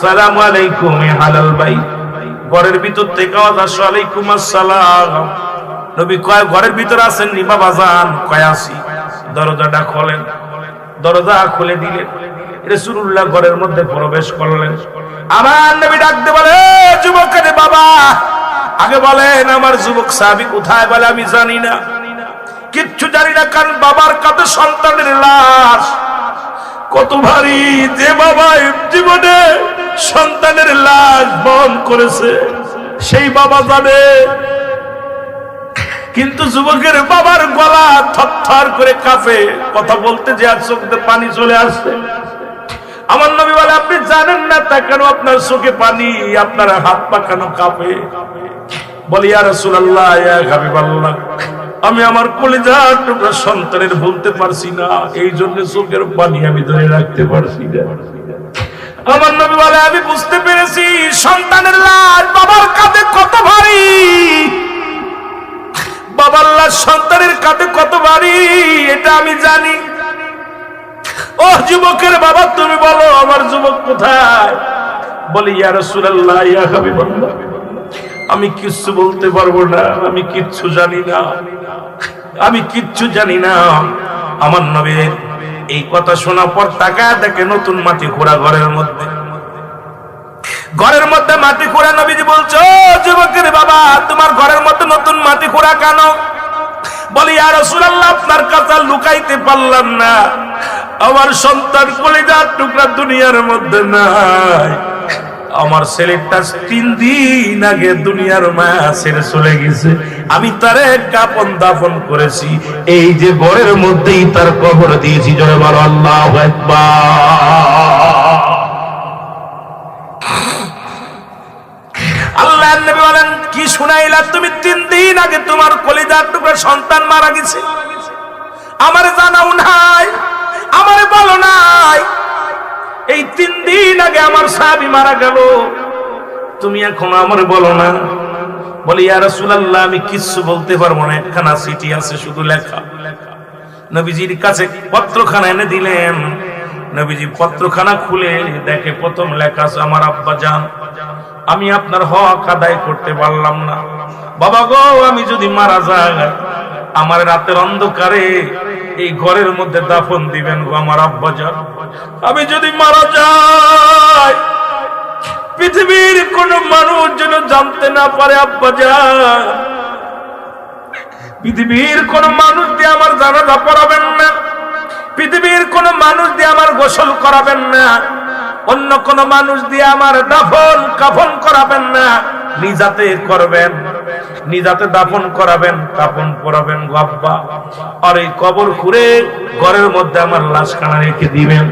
সালাম আলাইকুম হালাল ভাই। ঘরের ভিতর থেকে আওয়াজ আসো, আলাইকুম আসসালাম। নবী কয়, ঘরের ভিতর আছেন নি বাবা, যান। কয়, আসি। দরজাটা খোলেন। দরজা খুলে দিলেন। রসুল্লাহ ঘরের মধ্যে প্রবেশ করলেন। আমার নবী ডাকতে বলে, "এ যুবকের বাবা! আগে বলেন, আমার যুবক সাহাবি কোথায়? বলে, আমি জানি না। কিচ্ছু জানি না, কারণ বাবার কাছে সন্তানের লাশ। কত ভারী যে বাবা জীবনে সন্তানের লাশ বহন করেছে। সেই বাবা জানে। কিন্তু যুবকের বাবার গলা থরথর করে কাঁপে। কথা বলতে যে আর চোখে পানি চলে আসছে আমার নবী বলে, আপনি জানেন না তা কেন আপনার চোখে পানি? আপনার হাত পা কেন কাঁপে? বলি আর আমি আমার কলিজার টুকরা সন্তানের বলতে পারছি না। এই জন্য চোখের পানি আমি ধরে রাখতে পারছি না। আমার নবী বলে, আমি বুঝতে পেরেছি, সন্তানের লাশ বাবার কাঁধে কত ভারী। বাবার লাশ সন্তানের কাঁধে কত ভারী, এটা আমি জানি। ও যুবকের বাবা, তুমি বলো, আমার যুবক কোথায়? বলি, ইয়া রাসূলুল্লাহ, ইয়া হাবিবাল্লাহ। আমি কিচ্ছু বলতে পারব না, আমি কিচ্ছু জানি না। আমি কিচ্ছু জানি না। আমার নবীর এই কথা শোনার পর টাকা দেখে নতুন মাটি খোঁড়া ঘরের মধ্যে। ঘরের মধ্যে মাটি খোঁড়া নবীজি বলছো, "ও যুবকের বাবা, তোমার ঘরের মধ্যে নতুন মাটি খোঁড়া কেন? বলি আর রাসূলুল্লাহ, আপনার কথা লুকাইতে পারলাম না। আমার সন্তান কলিজার টুকরা দুনিয়ার মধ্যে নাই। আমার ছেলেটা তিন দিন আগে দুনিয়ার মায়া ছেড়ে চলে গেছে। আমি তারে কাপন দাফন করেছি। এই যে ঘরের মধ্যেই তার কবর দিয়েছি জয় বলো, আল্লাহ আল্লাহ বলেন, কি শুনাইলা? তুমি তিন দিন আগে তোমার কলিজার টুকরা সন্তান মারা গেছে। আমার জানাও নাই, আমার বলো নাই এই তিন দিন আগে আমার সাহাবি মারা গেল। তুমি এখন আমার বলো না। বলি, ইয়া রাসূলুল্লাহ, আমি কিচ্ছু বলতে পারব না। একখানা চিঠি আছে, শুধু লেখা। নবীজির কাছে পত্রখানা এনে দিলেন। নবীজি পত্রখানা খুলে দেখে, প্রথম লেখা আছে আমার আব্বা জান। আমি আপনার হক আদায় করতে পারলাম না। বাবা গো, আমি যদি মারা যাই, আমার রাতের অন্ধকারে এই ঘরের মধ্যে দাফন দিবেন গো আমার আব্বা যান। আমি যদি মারা যাই, পৃথিবীর কোন মানুষ যেন জানতে না পারে, আব্বা যান। পৃথিবীর কোন মানুষ দিয়ে আমার জানাজা পড়াবেন না। পৃথিবীর কোন মানুষ দিয়ে আমার গোসল করাবেন না। অন্য কোন মানুষ দিয়ে আমার দাফন কাফন করাবেন না। নিজাতে করবেন। নিজাতে দাফন করাবেন কাফন পরাবেন গব্বা আর এই কবর খুঁড়ে ঘরের মধ্যে আমার লাশখানা রেখে দিবেন।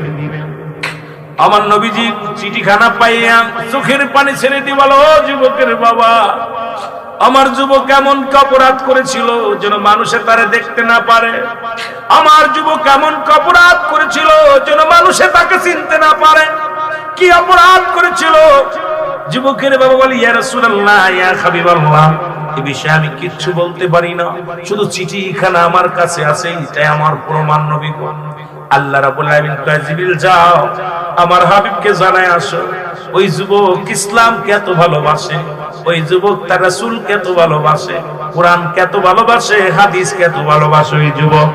আমার নবীজি চিঠিখানা পাইয়া চোখের পানি ছেড়ে দি বলো যুবকের বাবা, আমার যুবক এমন অপরাধ করেছিল যেন মানুষে তারে দেখতে না পারে। আমার যুবক এমন অপরাধ করেছিল যেন মানুষে তাকে চিনতে না পারে। কি অপরাধ করেছিল? যুবকের বাবা বলি, ইয়া রাসূলুল্লাহ, ইয়া হাবিবাল্লাহ। না। ইসলামকে এত ভালোবাসে, ওই যুবক তার ভালোবাসে ভালোবাসে ভালোবাসে ওই যুবক।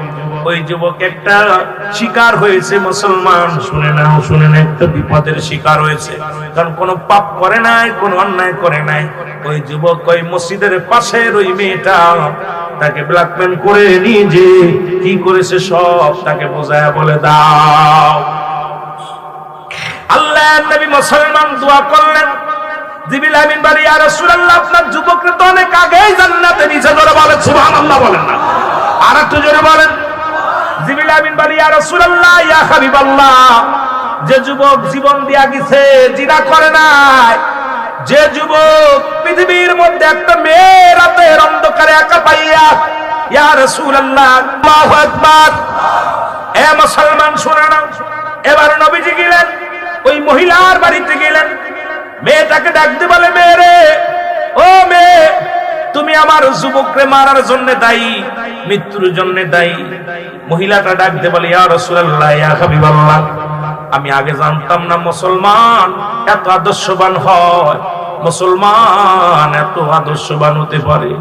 ওই যুবক একটা শিকার হয়েছে, মুসলমান, শুনে নাও, শুনে না একটা বিপদের শিকার হয়েছে। কারণ কোনো পাপ করে নাই, কোনো অন্যায় করে নাই। ওই যুবক ওই মসজিদের পাশের ওই মেয়েটা তাকে ব্ল্যাকমেল করে যে কি করেছে সব তাকে বোঝায়, বলে দাও। আল্লাহ নবী মুসলমান দোয়া করলেন আপনার তো অনেক আগেই বলেন না। আর জোরে বলেন। যে যুবক জীবন দিয়া গেছে, জিনা করে নাই যে যুবক পৃথিবীর মধ্যে একটা মেয়ে রাতের অন্ধকারে একা পাইয়া, ইয়া রাসূলুল্লাহ, আল্লাহু এ মুসলমান, শুনে নাও। এবার নবীজি গেলেন, ওই মহিলার বাড়িতে গেলেন। মেয়েটাকে ডাকতে বলে, মেয়ে রে, ও মেয়ে, তুমি আমার যুবকরে মারার জন্য দায়ী, মৃত্যুর জন্য দায়ী। মহিলাটা ডাকতে বলে, ইয়া রাসূলুল্লাহ, ইয়া হাবিবাল্লাহ। আমি আগে জানতাম না মুসলমান এত আদর্শবান হয়। মুসলমান এত আদর্শবান হতে পারে।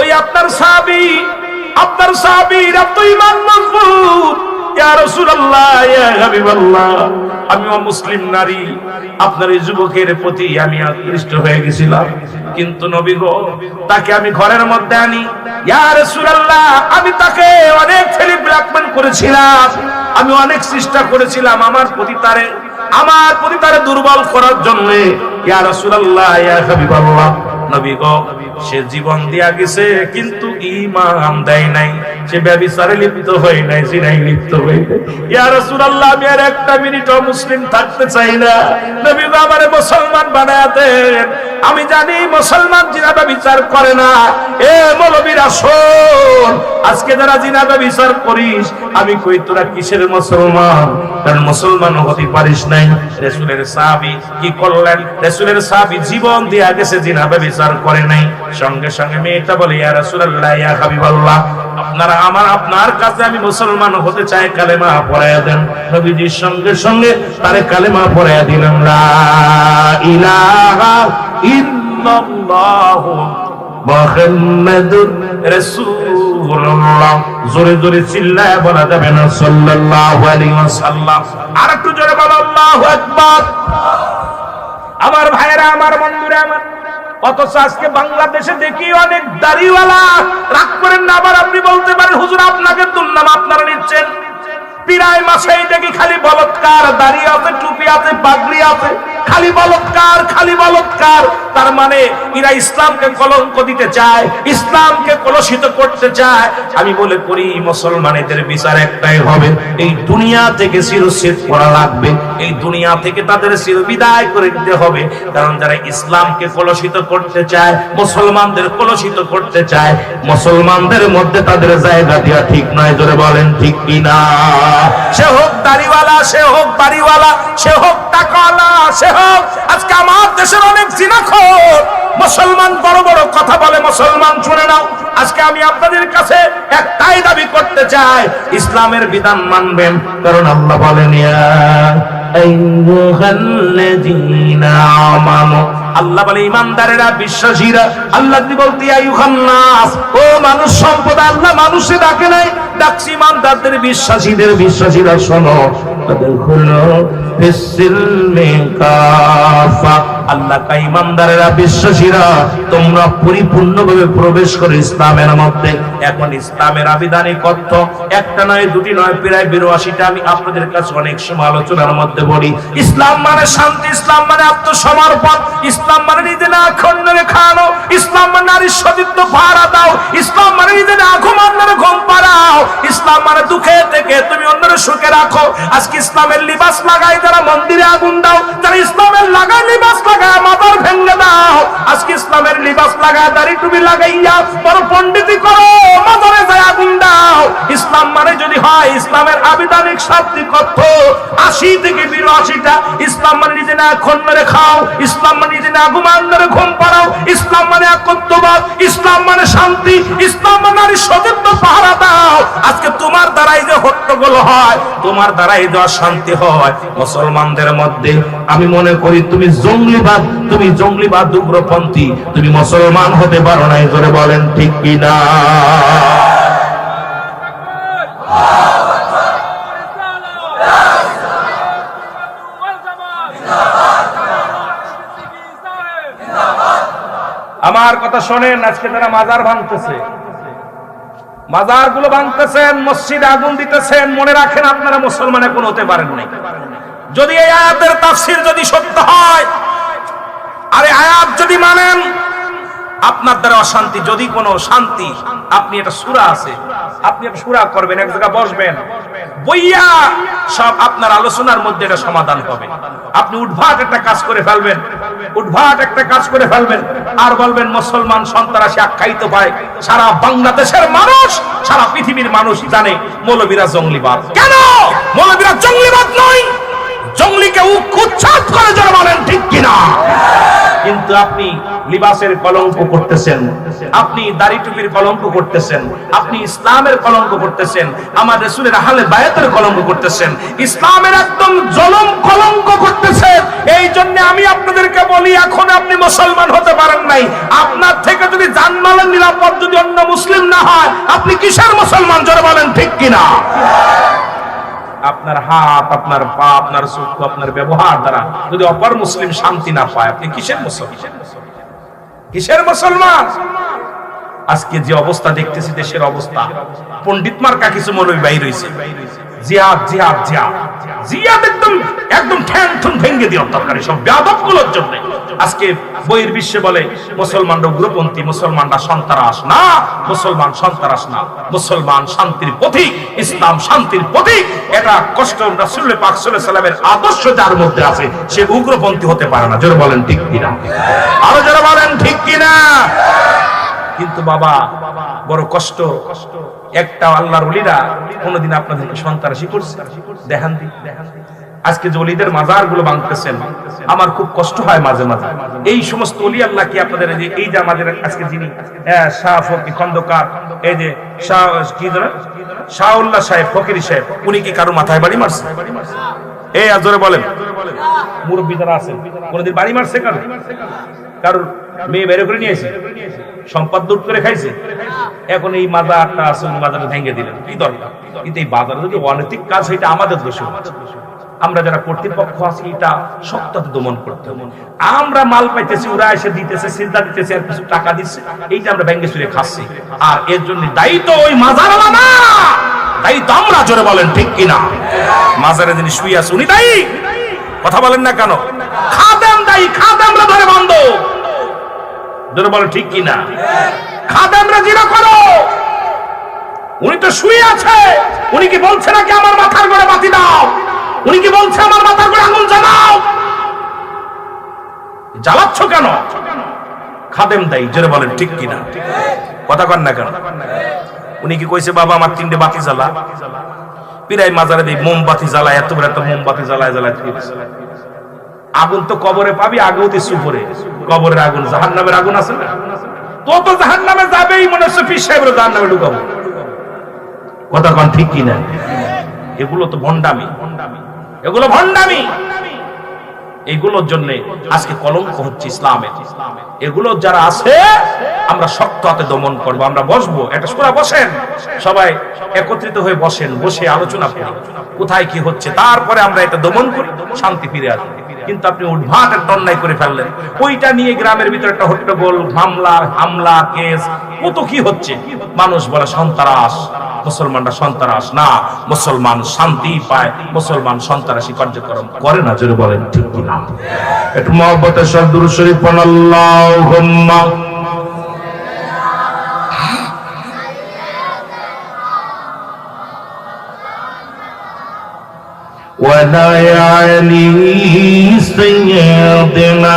ওই আপনার সাহাবী, আপনার সাহাবীর এত ঈমান মজবুত। আমিও মুসলিম নারী। আপনার এই যুবকের প্রতি আমি আকৃষ্ট হয়ে গেছিলাম। কিন্তু নবী গো, তাকে আমি ঘরের মধ্যে আনি। আমি তাকে অনেক ব্ল্যাকমেল করেছিলাম। আমি অনেক চেষ্টা করেছিলাম আমার প্রতি আমার প্রতি দুর্বল করার জন্য। ইয়ার ইয়া হাবিবাল্লাহ। নবী গো সে জীবন দিয়া গেছে, কিন্তু দেয় নাই। সে ব্যভিচারে লিপ্ত হয় নাই জিনাই লিপ্ত আমি আর একটা মুসলিম থাকতে চাই না। নবী মুসলমান আমি জানি মুসলমান জিনাবা বিচার করে না। এ মৌলবীরা, শোন, আজকে যারা জিনাবা বিচার করিস, আমি কই তোরা কিসের মুসলমান? কারণ মুসলমান হতে পারিস নাই। রাসূলের সাহাবী কি করলেন? রাসূলের সাহাবী জীবন দিয়া গেছে জিনাবা বিচার করে নাই। সঙ্গে সঙ্গে মেয়েটা বলে, ইয়া রাসূলুল্লাহ, ইয়া হাবিবাল্লাহ, আপনারা আমার, আপনার কাছে আমি মুসলমান হতে চাই, কালেমা পড়ায়া দেন। নবীজির সঙ্গে সঙ্গে তারে কালেমা পড়ায়া দিলাম, লা ইলাহা ইল্লাল্লাহু মুহাম্মাদুর রাসূলুল্লাহ। জোরে জোরে চিল্লায় বলা যাবে না, সাল্লাল্লাহু আলাইহি ওয়াসাল্লাম। আর একটু জোরে বলো, আল্লাহু আকবার। আমার ভাইরা আমার বন্ধুরা, আমার অথচ আজকে বাংলাদেশে দেখি অনেক দাড়িওয়ালা। রাগ করেন না, আবার আপনি বলতে পারেন, হুজুর, আপনাকে দুর্নাম আপনারা নিচ্ছেন। পিরায় মাসেই দেখি খালি বলৎকার দাড়ি আছে, টুপি আছে, পাগড়ি আছে? খালি বলৎকার খালি বলৎকার তার মানে এরা ইসলামকে কলঙ্ক দিতে চায়, ইসলামকে কলুষিত করতে চায়। আমি বলে করি, মুসলমানেদের বিচার একটাই হবে, এই দুনিয়া থেকে শিরচ্ছেদ করা লাগবে। এই দুনিয়া থেকে তাদের শির বিদায় করে দিতে হবে, কারণ যারা ইসলামকে কলুষিত করতে চায়, মুসলমানদের কলুষিত করতে চায়, মুসলমানদের মধ্যে তাদের জায়গা দেওয়া ঠিক নয়, জোরে বলেন ঠিক কিনা? সে হোক দাড়িওয়ালা, সে হোক বাড়িওয়ালা, সে হোক টাকাওয়ালা, সে হোক, আজকে আমার দেশের অনেক জিনাখোর। মুসলমান বড় বড় কথা বলে, মুসলমান শুনে নাও। আজকে আমি আপনাদের কাছে একটাই দাবি করতে চাই, ইসলামের বিধান মানবেন। কারণ আল্লাহ বলেন আল্লাহ বলে, ইমানদারেরা, বিশ্বাসীরা, আল্লাহ তিনি বলতে ও মানুষ সম্পদ আল্লাহ মানুষে ডাকে নাই। ডাকছি ইমানদারদের, বিশ্বাসীদের, বিশ্বাসীরা শোনো। তাদের হলো ফিসিলমে কাফা আল্লাহ ইমানদারেরা, বিশ্বাসীরা, তোমরা পরিপূর্ণভাবে প্রবেশ করো ইসলামের মধ্যে। এখন ইসলামের আবিধানিক অর্থ একটা নয়, দুটি নয়, প্রায় বিরাশিটা। আমি আপনাদের কাছে অনেক সময় আলোচনার মধ্যে বলি, ইসলাম মানে শান্তি, ইসলাম মানে আত্মসমর্পণ, ইসলাম মানে নিজে না খণ্ডনে খানো ইসলাম মানে নারীর সতীত্ব ভাড়া দাও, ইসলাম মানে নিজে না ঘুমানোর ঘুম পাড়াও, ইসলাম মানে দুঃখে থেকে তুমি অন্যের সুখে রাখো। আজকে ইসলামের লিবাস লাগাই, যারা মন্দিরে আগুন দাও, যারা ইসলামের লাগাই লিবাস লাগায় মাথার ভেঙে দাও। আজকে ইসলামের লিবাস লাগায় দাড়ি লাগাইয়া বড় করো যায় আগুন দাও ইসলাম মানে যদি হয়, ইসলামের আবিধানিক আশি থেকে বিরাশিটা। ইসলাম মানে নিজে না মেরে খাও, ইসলাম মানে নিজে না ঘুমান মেরে ঘুম পাড়াও। ইসলাম মানে ইসলাম মানে শান্তি, ইসলাম মানে নারী পাহারা দাও। আজকে তোমার দ্বারাই যে হট্টগোল হয়, তোমার দ্বারাই যে অশান্তি হয়, মুসলমানদের মধ্যে আমি মনে করি তুমি জঙ্গলিবাদ তুমি জঙ্গলিবাদ উগ্রপন্থী তুমি মুসলমান হতে পারো না জোরে বলেন, ঠিক কিনা আমার কথা শোনেন, আজকে তারা মাজার ভাঙতেছে মাজারগুলো ভাঙতেছেন, মসজিদ আগুন দিতেছেন, মনে রাখেন আপনারা মুসলমান এখন হতে পারেন নাই। যদি এই আয়াতের তাফসির যদি সত্য হয় আরে আয়াত যদি মানেন, আপনার দ্বারা অশান্তি, যদি কোনো শান্তি, আপনি এটা সুরা আছে, আপনি একটা সুরা করবেন, এক জায়গায় বসবেন, বইয়া সব আপনার আলোচনার মধ্যে এটা সমাধান হবে। আপনি উদ্ভাট একটা কাজ করে ফেলবেন উদ্ভাট একটা কাজ করে ফেলবেন, আর বলবেন, মুসলমান সন্ত্রাসী আখ্যায়িত পায়, সারা বাংলাদেশের মানুষ, সারা পৃথিবীর মানুষ জানে, মৌলবীরা জঙ্গলিবাদ। কেন? মৌলবীরা জঙ্গলিবাদ নয়। জঙ্গলিকে উচ্ছাদ করে যারা বলেন, ঠিক কিনা? কিন্তু আপনি লিবাসের কলঙ্ক করতেছেন। আপনি দাড়ি টুপির কলঙ্ক করতেছেন। আপনি ইসলামের কলঙ্ক করতেছেন। আমার রসুলের আহলে বায়াতের কলঙ্ক করতেছেন। ইসলামের একদম জলম কলঙ্ক করতেছেন এই জন্য আমি আপনাদেরকে বলি, এখন আপনি মুসলমান হতে পারেন নাই। আপনার থেকে যদি জানমালের নিরাপদ যদি অন্য মুসলিম না হয়, আপনি কিসের মুসলমান? জোরে বলেন, ঠিক কিনা? আপনার হাত, আপনার পা, আপনার চক্ষু আপনার ব্যবহার দ্বারা যদি অপর মুসলিম শান্তি না পায়, আপনি কিসের মুসলমান? কিসের মুসলমান? আজকে যে অবস্থা দেখতেছি, দেশের অবস্থা। পণ্ডিত মার্কা কিছু মনে বাইর হইছে জিয়াদ জিয়াদ জিয়াদ। জিয়াদ একদম একদম ঠ্যাং ঠুন ভেঙে দেওয়ার দরকার সব ব্যাপকগুলোর জন্য। আজকে বইয়ের বিশ্বে বলে, মুসলমানরা উগ্রপন্থী, মুসলমানরা সন্ত্রাস। না, মুসলমান সন্ত্রাস না। মুসলমান শান্তির পথিক ইসলাম শান্তির পথিক এটা কষ্ট রাসূল পাক সাল্লামের আদর্শ যার মধ্যে আছে, সে উগ্রপন্থী হতে পারে না। জোরে বলেন, ঠিক কিনা? আরও জোরে বলেন, ঠিক কিনা? কিন্তু বাবা বড় কষ্ট। একটা আল্লাহর ওলিরা কোনোদিন আপনাদেরকে সন্ত্রাসী করছে। দেখান আজকে যে অলিদের মাজারগুলো ভাঙতেছেন আমার খুব কষ্ট হয় মাঝে মাঝে। এই সমস্ত অলি আল্লাহ কি আপনাদের এই যে আমাদের আজকে যিনি হ্যাঁ, শাহ ফকি খন্দকার এই যে শাহ কি ধরে শাহুল্লাহ সাহেব ফকির সাহেব উনি কি কারও মাথায় বাড়ি মারছে? এই আজরে বলেন। মুরব্বী যারা আছেন কোনদিন বাড়ি মারছে কারও? কারোর মেয়ে বের করে নিয়েছে? সম্পদ লুট করে খাইছে? এখন এই মাজারটা আছে ওই মাজারটা ভেঙে দিলেন। কি দরকার? কিন্তু এই বাজারে যদি অনৈতিক কাজ সেটা আমাদের দোষ আমরা যারা কর্তৃপক্ষ আছি, এটা শক্ততে দমন করতে হবে। আমরা মাল পাইতেছি, ওরা এসে দিতেছে চিন্তা দিতেছে, আর কিছু টাকা দিচ্ছে, এইটা আমরা ব্যাংকে চুরে খাচ্ছি। আর এর জন্য দায়ী তো ওই মাজার না! দায়ী তো আমরা জোরে বলেন, ঠিক কিনা? মাজারে যিনি শুয়ে আছে, উনি দায়ী! কথা বলেন না কেন? খাদেম দায়ী খাদেমরা ধরে বন্ধ। ধরে বলেন ঠিক কিনা? খাদেমরা জিরো করো। উনি তো শুয়ে আছে। উনি কি বলছে নাকি আমার মাথার করে বাতি দাও? উনি কি বলছে আমার মাথার করে জ্বালাচ্ছ কেন? খাদেম দায়ী জোরে বলেন ঠিক কিনা? কথা কন না কেন? উনি কি কইছে, বাবা, আমার তিনটে বাতি জ্বালা। পিরাই মাজারে দিই, মোমবাতি জ্বালায় এত বড় একটা মোমবাতি জ্বালায় জ্বালায় আগুন তো কবরে পাবি, আগেও দিস উপরে। কবরের আগুন জাহান নামের আগুন আছে না? তো তো জাহান নামে যাবেই মনে হচ্ছে ফির সাহেবের জাহান নামে ঢুকাবো। কথা কন ঠিক কিনা? এগুলো তো ভণ্ডামি। এগুলো ভণ্ডামি। এগুলোর জন্য আজকে কলঙ্ক হচ্ছে ইসলামের। এগুলো যারা আছে, আমরা শক্ত হাতে দমন করব, আমরা বসবো। একটা সুরা বসেন। সবাই একত্রিত হয়ে বসেন, বসে আলোচনা করি। কোথায় কি হচ্ছে? তারপরে আমরা এটা দমন করি, শান্তি ফিরে আসবে। কিন্তু আপনি উদ্ভাট একটা অন্যায় করে ফেললেন। ওইটা নিয়ে গ্রামের ভিতরে একটা হট্টগোল মামলা হামলা, কেস, কত কি হচ্ছে? মানুষ বলে, সন্ত্রাস, মুসলমানরা সন্ত্রাস না, মুসলমান শান্তি পায়, মুসলমান সন্ত্রাসী কার্যক্রম করে না। জোরে বলেন, ঠিক না একটু মহব্বতের সব দুরু শরীফ পড়ুন আল্লাহুম্মা ولا علي سيدنا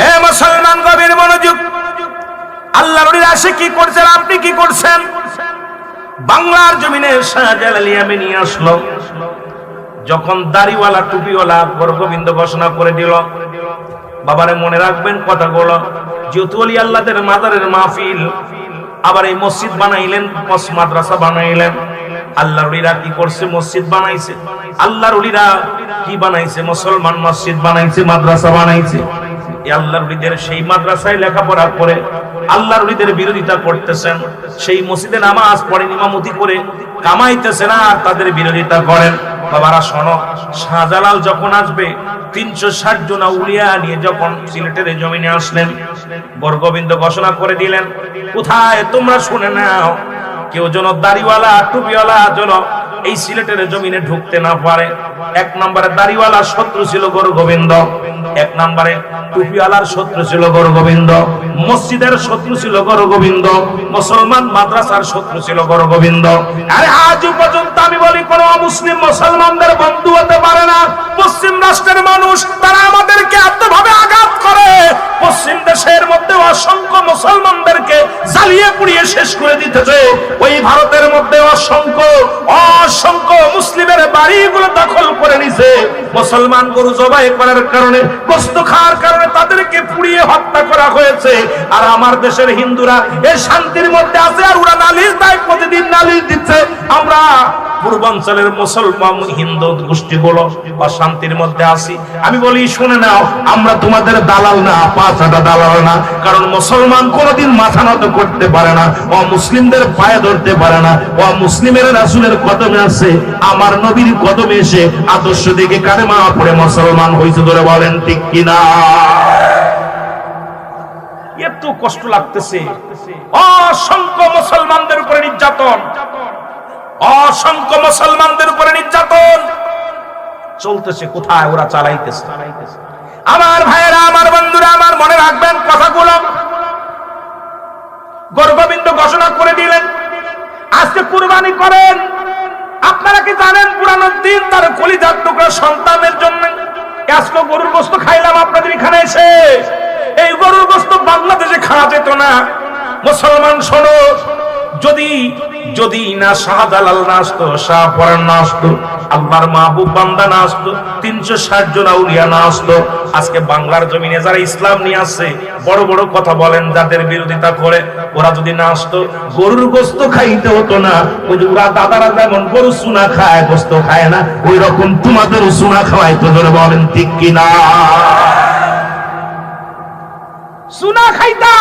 এ মুসলমান গভীর মনোযোগ আল্লাহ নবীর আসে কি করছেন আপনি কি করছেন বাংলার জমিনে শাহজালাল ইয়ামে নিয়ে আসলো যখন দাড়িওয়ালা টুপিওয়ালা বরগোবিন্দ ঘোষণা করে দিল বাবারে মনে রাখবেন কথাগুলো যেহেতু অলি আল্লাহদের মাজারের মাহফিল আবার এই মসজিদ বানাইলেন মাদ্রাসা বানাইলেন। আল্লাহর উলিরা কি করছে? মসজিদ বানাইছে। আল্লাহর উলিরা কি বানাইছে? মুসলমান মসজিদ বানাইছে, মাদ্রাসা বানাইছে। আল্লাহর উলিদের সেই মাদ্রাসায় লেখাপড়া করে আল্লাহর উলিদের বিরোধিতা করতেছেন। সেই মসজিদে নামাজ পড়েন, ইমামতি করে কামাইতেছেন আর তাদের বিরোধিতা করেন। বাবারা, শোনো, শাহজালাল যখন আসবে, তিনশো ষাট জন উলিয়া নিয়ে যখন সিলেটের জমিনে আসলেন, বরগোবিন্দ ঘোষণা করে দিলেন, কোথায়? তোমরা শুনে নাও। কেউ যেন দাড়িওয়ালা, টুপিওয়ালা যেন এই সিলেটের জমিনে ঢুকতে না পারে। এক নম্বরে দাড়িওয়ালা শত্রু ছিল গরু গোবিন্দ। এক নম্বরে টুপিওয়ালার শত্রু ছিল গরু গোবিন্দ। মসজিদের শত্রু ছিল গরু গোবিন্দ। মুসলমান মাদ্রাসার শত্রু ছিল গরু গোবিন্দ। আরে আজ পর্যন্ত আমি বলি, কোন মুসলিম মুসলমানদের বন্ধু হতে পারে না। পশ্চিম রাষ্ট্রের মানুষ, তারা আমাদেরকে এতভাবে আঘাত করে। পশ্চিম দেশের মধ্যে অসংখ্য মুসলমানদেরকে জ্বালিয়ে পুড়িয়ে শেষ করে দিতেছে। ওই ভারতের মধ্যে অসংখ্য অসংখ্য মুসলিমের বাড়িগুলো দখল করে নিছে। মুসলমান গরু জবাই করার কারণে, গোস্ত খাওয়ার কারণে তাদেরকে পুড়িয়ে হত্যা করা হয়েছে। আর আমার দেশের হিন্দুরা এই শান্তির মধ্যে আছে আর ওরা নালিশ দেয়, প্রতিদিন নালিশ দিচ্ছে। আমরা পূর্বাঞ্চলের মুসলমান হিন্দু গোষ্ঠী গোষ্ঠীগুলো অশান্তির মধ্যে আছি। আমি বলি, শুনে নাও, আমরা তোমাদের দালাল না পাঁচাটা দালাল না। কারণ মুসলমান কোনোদিন মাথা নত করতে পারে না, ও মুসলিমদের পায়ে ধরতে পারে না। ও মুসলিমের রাসুলের কদমে আছে আমার নবীর কদমে এসে আদর্শ দিকে কালেমা পড়ে মুসলমান হয়েছে ধরে বলেন, ঠিক কিনা? এত কষ্ট লাগতেছে। অসংখ্য মুসলমানদের উপরে নির্যাতন। অসংখ্য মুসলমানদের উপরে নির্যাতন। চলতেছে, কোথায় ওরা চালাইতেছে? আমার ভাইয়েরা, আমার বন্ধুরা, আমার মনে রাখবেন কথাগুলো। গর্গবিন্দ ঘোষণা করে দিলেন। আজকে কুরবানি করেন। আপনারা কি জানেন পুরানো দিন তার কলিজার টুকরা সন্তানের জন্য? আজকে গরুর গোস্ত খাইলাম আপনাদের এখানে এসে। এই গরুর গোস্ত বাংলাদেশে খাওয়া যেত না। মুসলমান শোনো যদি যদি না শাহজালাল না আসতো শাহপরান না আসতো আল্লাহর মাহবুব বান্দা না আসতো, তিনশো ষাট জন আউলিয়া না আসতো, আজকে বাংলার জমিনে যারা ইসলাম নিয়ে আসছে, বড় বড় কথা বলেন, যাদের বিরোধিতা করে, ওরা যদি না আসতো, গরুর গোস্ত খাইতে হতো না, ওই যে ওরা দাদারা যেমন গরু সুনা খায়, গোস্ত খায় না, ওই রকম তোমাদেরও সুনা খাওয়াই তো ধরে বলেন, ঠিক কিনা? সুনা খাইতা!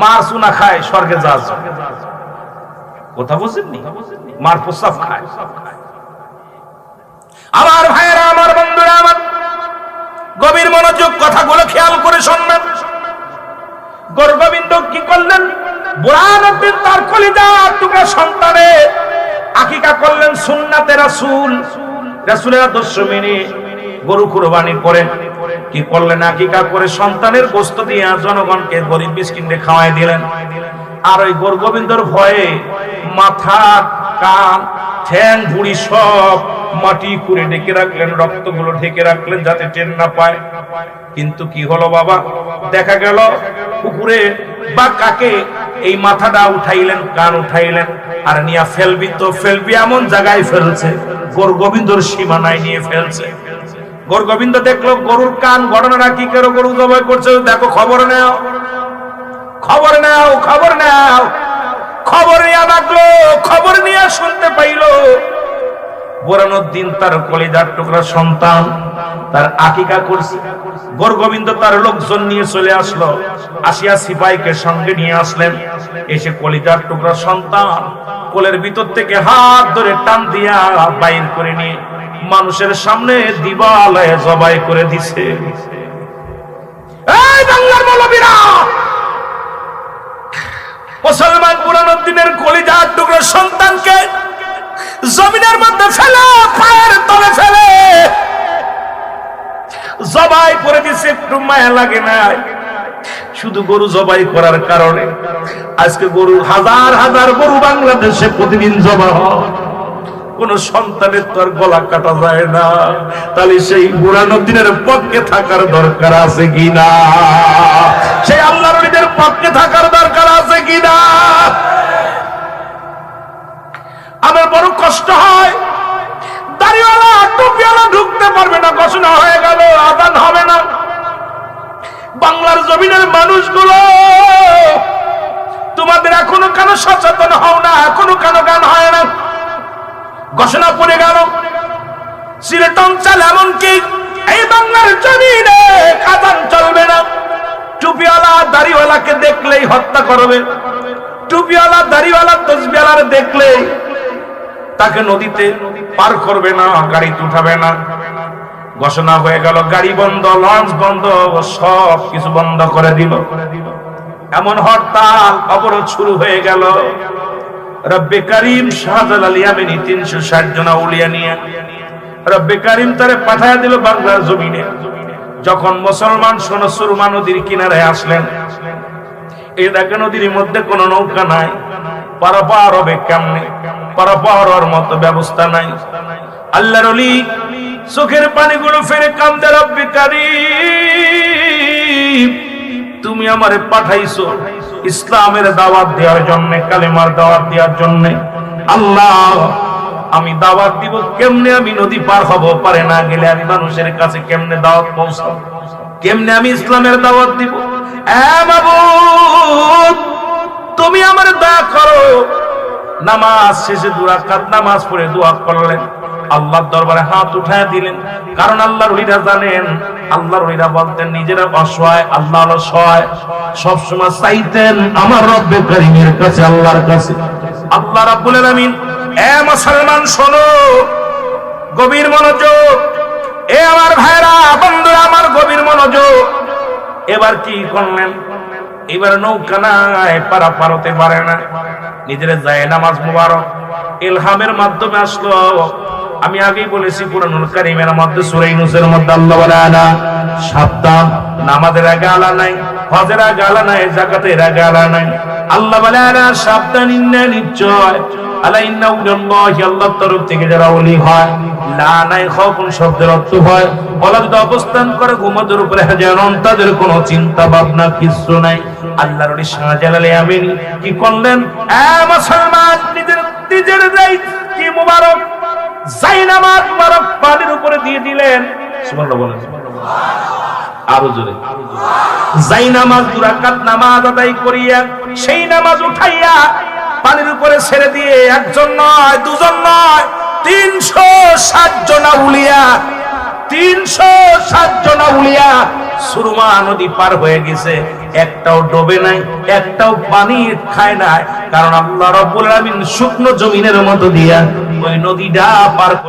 মার সুনা খায়, স্বর্গে যা কথা বুঝেননি? মার প্রস্তাব খায়। আমার ভাইয়েরা, আমার বন্ধুরা, আমার গভীর মনোযোগ কথাগুলো খেয়াল করে শুনবেন। কি করলেন? বুড়ানব্বিন তার কলিজা, টুকরা সন্তানে আকিকা করলেন সুন্নাতে রাসূল। রাসূলের আদর্শ গরু কুরবানি করেন। কি করলেন আকিকা করে? সন্তানের গোস্ত দিয়ে জনগণকে গরিব মিসকিনকে খাওয়াই দিলেন। আর ওই গর্গবিন্দর ভয়ে মাথা, কান, ঠ্যাং, ভুড়ি সব মাটি করে ডেকে রাখলেন, রক্তগুলো ঢেকে রাখলেন যাতে টেন না পায়। কিন্তু কি হলো বাবা? দেখা গেল পুকুরে বা কাকে এই মাথাটা উঠাইলেন, কান উঠাইলেন, আর নিয়া ফেলবি তো ফেলবি, এমন জায়গায় ফেলছে গোর গোবিন্দর সীমানায় নিয়ে ফেলছে। গোর গোবিন্দ দেখল, গরুর কান ঘটনাটা কি করে গরু জবাই করছে, দেখো, খবর নেও। খবর নাও খবর নাও। খবর নিয়ে ডাকলো, খবর নিয়ে শুনতে পাইলো। বোরানোর দিন তার টুকরা সন্তান, তার তার লোকজন নিয়ে চলে আসলো। সিপাইকে সঙ্গে নিয়ে আসলেন। এসে কলিজার টুকরা সন্তান কোলের ভিতর থেকে হাত ধরে টান দিয়া বাইর করে নিয়ে মানুষের সামনে দিবালয়ে জবাই করে দিছে। মুসলমান পুরানো দিনের কলিজার টুকরো সন্তানকে জমিনের মধ্যে ফেলে, পায়ের তলে ফেলে। জবাই করে দিছে, একটু মায়া লাগে না। শুধু গরু জবাই করার কারণে আজকে গরু হাজার হাজার গরু বাংলাদেশে প্রতিদিন জবা হয়। কোন সন্তানের তো আর গলা কাটা যায় না। তাহলে সেই পুরানো দিনের পক্ষে থাকার দরকার আছে কিনা সেই আল্লাহর ওলিদের পক্ষে থাকার দরকার আছে কিনা আমার বড় কষ্ট হয়। দাড়িওয়ালা, টুপিওয়ালা ঢুকতে পারবে না, ঘোষণা হয়ে গেল আদান হবে না। বাংলার জমিনের মানুষগুলো, তোমাদের এখনও কেন সচেতন হও না? এখনও কেন গান হয় না? ঘোষণা পড়ে গেল। সিলেট অঞ্চল এমনকি এই বাংলার জমিনে চলবে না। টুপিওয়ালা দাড়িওয়ালাকে দেখলেই হত্যা করবে। টুপিওয়ালা দাড়িওয়ালা তসবিওয়ালার দেখলেই তাকে নদীতে পার করবে না গাড়িতে উঠাবে না। ঘোষণা হয়ে গেল, গাড়ি বন্ধ, লঞ্চ বন্ধ, সব কিছু বন্ধ করে দিল। এমন হরতাল, অবরোধ শুরু হয়ে গেল। রব্বে করিম শাহজালাল ইয়ামেনি তিনশো ষাট জনা উলিয়া নিয়ে, রব্বে করিম তারে পাঠায় দিল বাংলার জমিনে। যখন মুসলমান সোন সুরমা নদীর কিনারে আসলেন, এই দেখে নদীর মধ্যে কোন নৌকা নাই, পারাপার হবে কেমনে? পারাপার হওয়ার মতো ব্যবস্থা নাই। আল্লাহর অলি চোখের পানিগুলো ফেরে কান্দে রব্বে করিম, তুমি আমারে পাঠাইছো। ইসলামের দাওয়াত দেওয়ার জন্য, কালেমার দাওয়াত দেওয়ার জন্য। আল্লাহ, আমি দাওয়াত দিব, কেমনে আমি নদী পার হব পারে না গেলে আমি মানুষের কাছে কেমনে দাওয়াত পৌঁছাবো? কেমনে আমি ইসলামের দাওয়াত দিব? তুমি আমার দয়া করো। নামাজ শেষে দুরাকাত, নামাজ পড়ে দোয়া করলেন। আল্লাহর দরবারে হাত উঠায় দিলেন। কারণ আল্লাহর ওলিরা জানেন, আল্লাহর ওলিরা বলতেন, নিজেরা অসহায় আল্লাহ হলো সহায় সব চাইতেন আমার রব্বে করিমের কাছে, আল্লাহর কাছে। আল্লাহ রাব্বুল আলামিন, এ মুসলমান, শোনো, গভীর মনোযোগ। এ আমার ভাইরা, বন্ধুরা, আমার গভীর মনোযোগ। এবার কি করলেন? এবার নৌকা নাই পারা পারতে পারে না। নিজের যায় নামাজ মুবারক। ইলহামের মাধ্যমে আসলো। আমি আগেই বলেছি পুরানুল কারিমের মধ্যে সূরা ইউনূসের মধ্যে আল্লাহ বলে, আলা, সাবধান, নামাজের আগে আলা নাই, হজের আগে আলা নাই, যাকাতের আগে আলা নাই। আল্লাহ বলে, আলা, সাবধান, ইন্না নিশ্চয় ইন্না আল্লাহর তরফ থেকে যারা হয় নাই শব্দের হয় অবস্থান করে কোনো চিন্তা ভাবনা নাই। কি করলেন? নিজের যাই কি পানির উপরে দিয়ে দিলেন। যাই নামাজ নামাজ আদায় করিয়া, সেই নামাজ উঠাইয়া উপরে ছেড়ে দিয়ে একজন নয়, দুজন নয়, তিনশো ষাট জনা তিনশো সাত জনা উলিয়া সুরমা নদী পার হয়ে গেছে। একটাও ডোবে নাই, একটাও পানি খায় নাই। কারণ আল্লাহ রব্বুল শুকনো জমিনের মতো দিয়া ওই নদীটা পার